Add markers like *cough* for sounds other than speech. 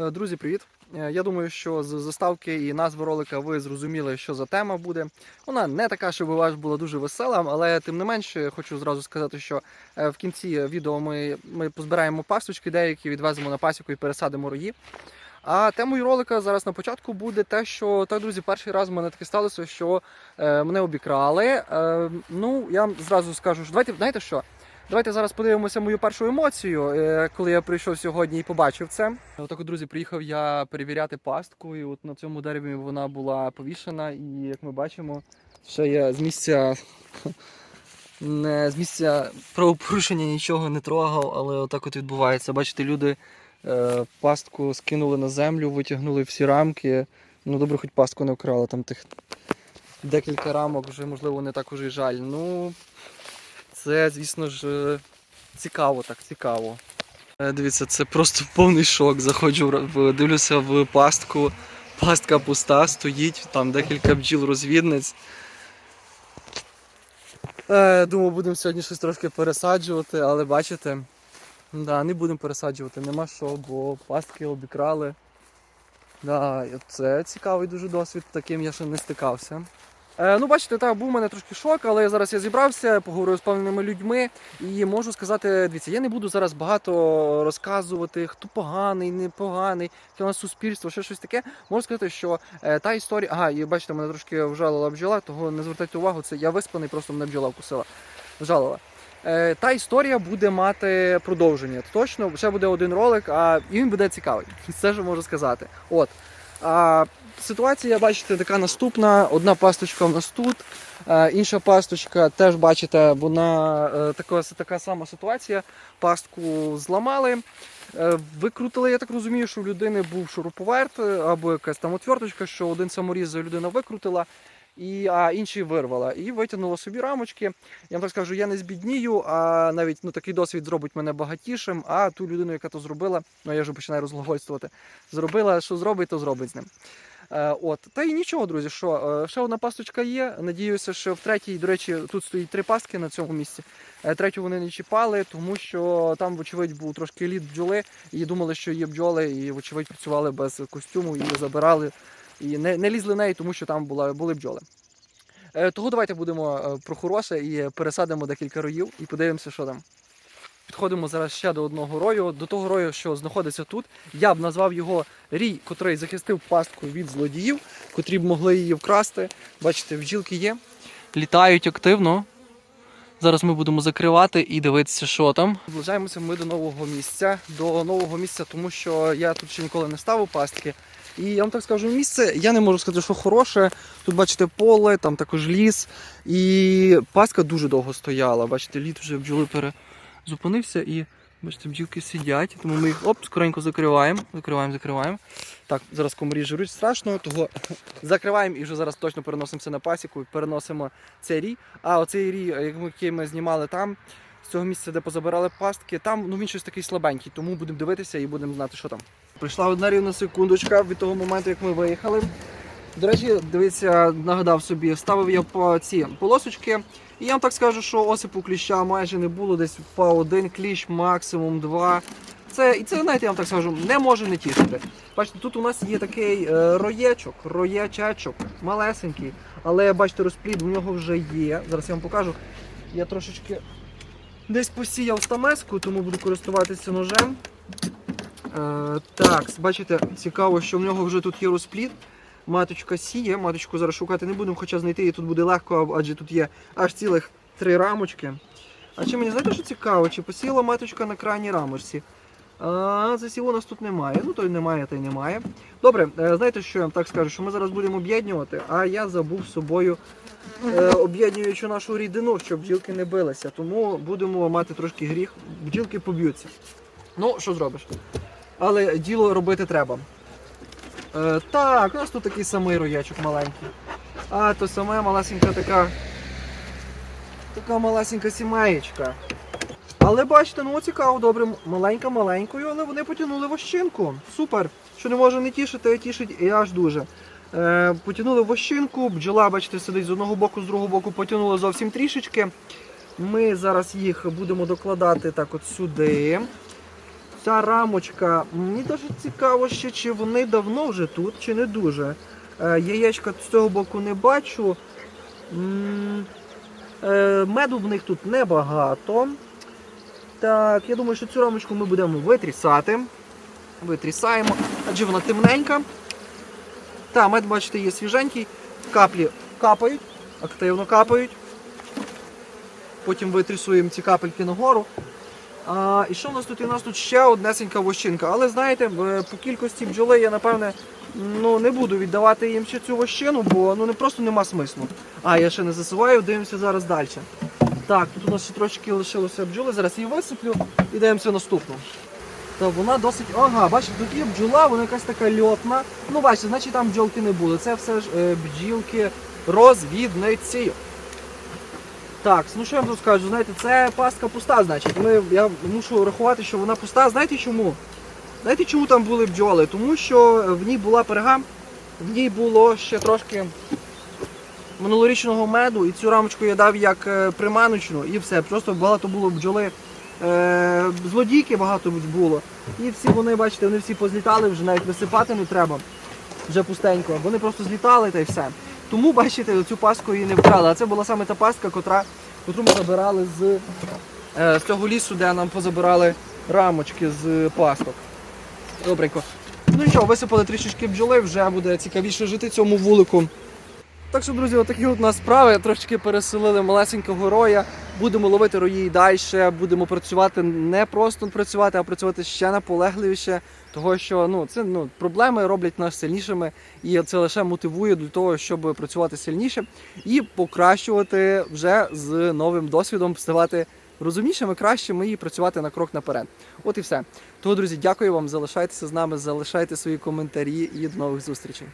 Е, Друзі, привіт! Е, Я думаю, що з заставки і назви ролика ви зрозуміли, що за тема буде. Вона не така, щоб ваш була дуже весела, але тим не менше хочу зразу сказати, що е, в кінці відео ми, ми позбираємо пасточки, деякі відвеземо на пасіку і пересадимо рої. А темою ролика зараз на початку буде те, що так, друзі, перший раз в мене таке сталося, що е, мене обікрали. Е, ну, я вам зразу скажу, що давайте, знаєте що? Давайте зараз подивимося мою першу емоцію, е, коли я прийшов сьогодні і побачив це. Отак, от, друзі, приїхав я перевіряти пастку, і от на цьому дереві вона була повішена, і як ми бачимо, ще я з місця *laughs* не з місця правопорушення нічого не трогав, але отак от відбувається. Бачите, люди е, пастку скинули на землю, витягнули всі рамки. Ну добре, хоч пастку не вкрали, там тих декілька рамок вже можливо не так уже й жаль. Ну це, звісно ж, е, цікаво, так цікаво. Е, Дивіться, це просто повний шок. Заходжу, дивлюся в пастку. Пастка пуста, стоїть, там декілька бджіл-розвідниць. Е, думаю, будемо сьогодні щось трошки пересаджувати, але бачите, да, не будемо пересаджувати, нема що, бо пастки обікрали. Да, це цікавий дуже досвід, таким я ще не стикався. Е, ну, бачите, так, був у мене трошки шок, але зараз я зібрався, поговорив з певними людьми і можу сказати, дивіться, я не буду зараз багато розказувати, хто поганий, не поганий, яке у нас суспільство, ще щось таке. Можу сказати, що е, та історія. Ага, і бачите, мене трошки вжалила бджола, того не звертайте увагу, це я виспаний, просто мене бджола вкусила. Вжалила. Е, та історія буде мати продовження. Точно, ще буде один ролик, а і він буде цікавий. *laughs* Це ж можу сказати. От. А, ситуація, бачите, така наступна. Одна пасточка в нас тут, е, інша пасточка, теж бачите, вона е, така, така сама ситуація. Пастку зламали. Е, Викрутили, я так розумію, що у людини був шуруповерт або якась там отверточка, що один саморіз людина викрутила, і, а інший вирвала. І витягнула собі рамочки. Я вам так скажу, я не збіднію, а навіть ну, такий досвід зробить мене багатішим. А ту людину, яка то зробила, ну я вже починаю розглагольствувати, зробила, що зробить, то зробить з ним. Е, от. Та й нічого, друзі, що е, ще одна пасточка є. Надіюся, що в третій, до речі, тут стоїть три пастки на цьому місці. Е, Третю вони не чіпали, тому що там, вочевидь, був трошки лід бджоли, і думали, що є бджоли, і, вочевидь, працювали без костюму, її забирали і не, не лізли неї, тому що там була, були бджоли. Е, Того давайте будемо е, про хороше і пересадимо декілька роїв і подивимося, що там. Підходимо зараз ще до одного рою, до того рою, що знаходиться тут. Я б назвав його рій, котрий захистив пастку від злодіїв, котрі б могли її вкрасти. Бачите, бджілки є. Літають активно. Зараз ми будемо закривати і дивитися, що там. Наближаємося ми до нового місця. До нового місця, тому що я тут ще ніколи не ставив пастки. І я вам так скажу, місце, я не можу сказати, що хороше. Тут бачите поле, там також ліс. І пастка дуже довго стояла. Бачите, лід вже бджоли перезупинився і бачите, бджілки сидять, тому ми їх оп, скоренько закриваємо. Закриваємо, закриваємо. Так, зараз комарі жируть страшно, того *laughs* закриваємо і вже зараз точно переносимося на пасіку переносимо цей рій. А оцей рій, який ми знімали там, з цього місця, де позабирали пастки, там ну він щось такий слабенький, тому будемо дивитися і будемо знати, що там. Прийшла одна рівна секундочка від того моменту, як ми виїхали. До речі, дивіться, нагадав собі, ставив я по ці полосочки. І я вам так скажу, що осипу кліща майже не було, десь по один кліщ, максимум два. Це, і це, знаєте, я вам так скажу, не може не тішити. Бачите, тут у нас є такий е, роєчок, роєчечок, малесенький, але бачите, розплід в нього вже є. Зараз я вам покажу. Я трошечки десь посіяв стамеску, тому буду користуватися ножем. Е, так, бачите, цікаво, що в нього вже тут є розплід. Маточка сіє, маточку зараз шукати не будемо, хоча знайти її тут буде легко, адже тут є аж цілих три рамочки. А чи мені знаєте, що цікаво? Чи посіяла маточка на крайній рамочці? А, у нас тут немає. Ну, то й немає, то й немає. Добре, е, знаєте, що я вам так скажу, що ми зараз будемо об'єднувати, а я забув з собою е, об'єднуючи нашу рідину, щоб бджілки не билися. Тому будемо мати трошки гріх, бджілки поб'ються. Ну, що зробиш? Але діло робити треба. Е, так, у нас тут такий самий роячок маленький. А, то саме малесенька така. Така малесенька сімеєчка. Але бачите, ну цікаво, добре, маленька маленькою, але вони потягнули вощинку. Супер. Що не може не тішити, тішить і аж дуже. Е, потягнули вощинку, бджола, бачите, сидить з одного боку, з другого боку потягнула зовсім трішечки. Ми зараз їх будемо докладати так от сюди. Ця рамочка. Мені дуже цікаво ще, чи вони давно вже тут, чи не дуже. Е, яєчка з цього боку не бачу. Е, меду в них тут небагато. Так, я думаю, що цю рамочку ми будемо витрісати. Витрісаємо, адже вона темненька. Та, мед, бачите, є свіженький. Каплі капають, активно капають. Потім витрісуємо ці капельки нагору. А, і що в нас тут? І у нас тут ще однесенька вощинка. Але знаєте, по кількості бджоли я напевне ну, не буду віддавати їм ще цю вощину, бо ну не просто нема смислу. А, я ще не засуваю, дивимося зараз далі. Так, тут у нас ще трошки лишилося бджоли, зараз її висиплю і дивимося наступну. Та вона досить. Ага, бачите, тут є бджола, вона якась така льотна. Ну, бачите, значить там бджолки не було. Це все ж е, бджілки розвідниці. Так, ну що я вам тут скажу, знаєте, це пастка пуста, значить. Ми, я мушу рахувати, що вона пуста. Знаєте чому? Знаєте, чому там були бджоли? Тому що в ній була перга, в ній було ще трошки минулорічного меду, і цю рамочку я дав як е, приманочну, і все. Просто багато було бджоли. Е, злодійки багато було. І всі вони, бачите, вони всі позлітали, вже навіть висипати не треба. Вже пустенько. Вони просто злітали та й все. Тому, бачите, цю пастку її не вкрали. А це була саме та котра, котру ми забирали з, е, з цього лісу, де нам позабирали рамочки з пасток. Добренько. Ну що, висипали трішечки бджоли, вже буде цікавіше жити цьому вулику. Так що, друзі, отакі от нас справи. Трошечки переселили малесенького роя. Будемо ловити рої далі. Будемо працювати не просто працювати, а працювати ще наполегливіше. Того що ну це ну проблеми роблять нас сильнішими, і це лише мотивує для того, щоб працювати сильніше і покращувати вже з новим досвідом, ставати розумнішими, кращими і працювати на крок наперед. От і все. Того, друзі, дякую вам. Залишайтеся з нами, залишайте свої коментарі і до нових зустрічей.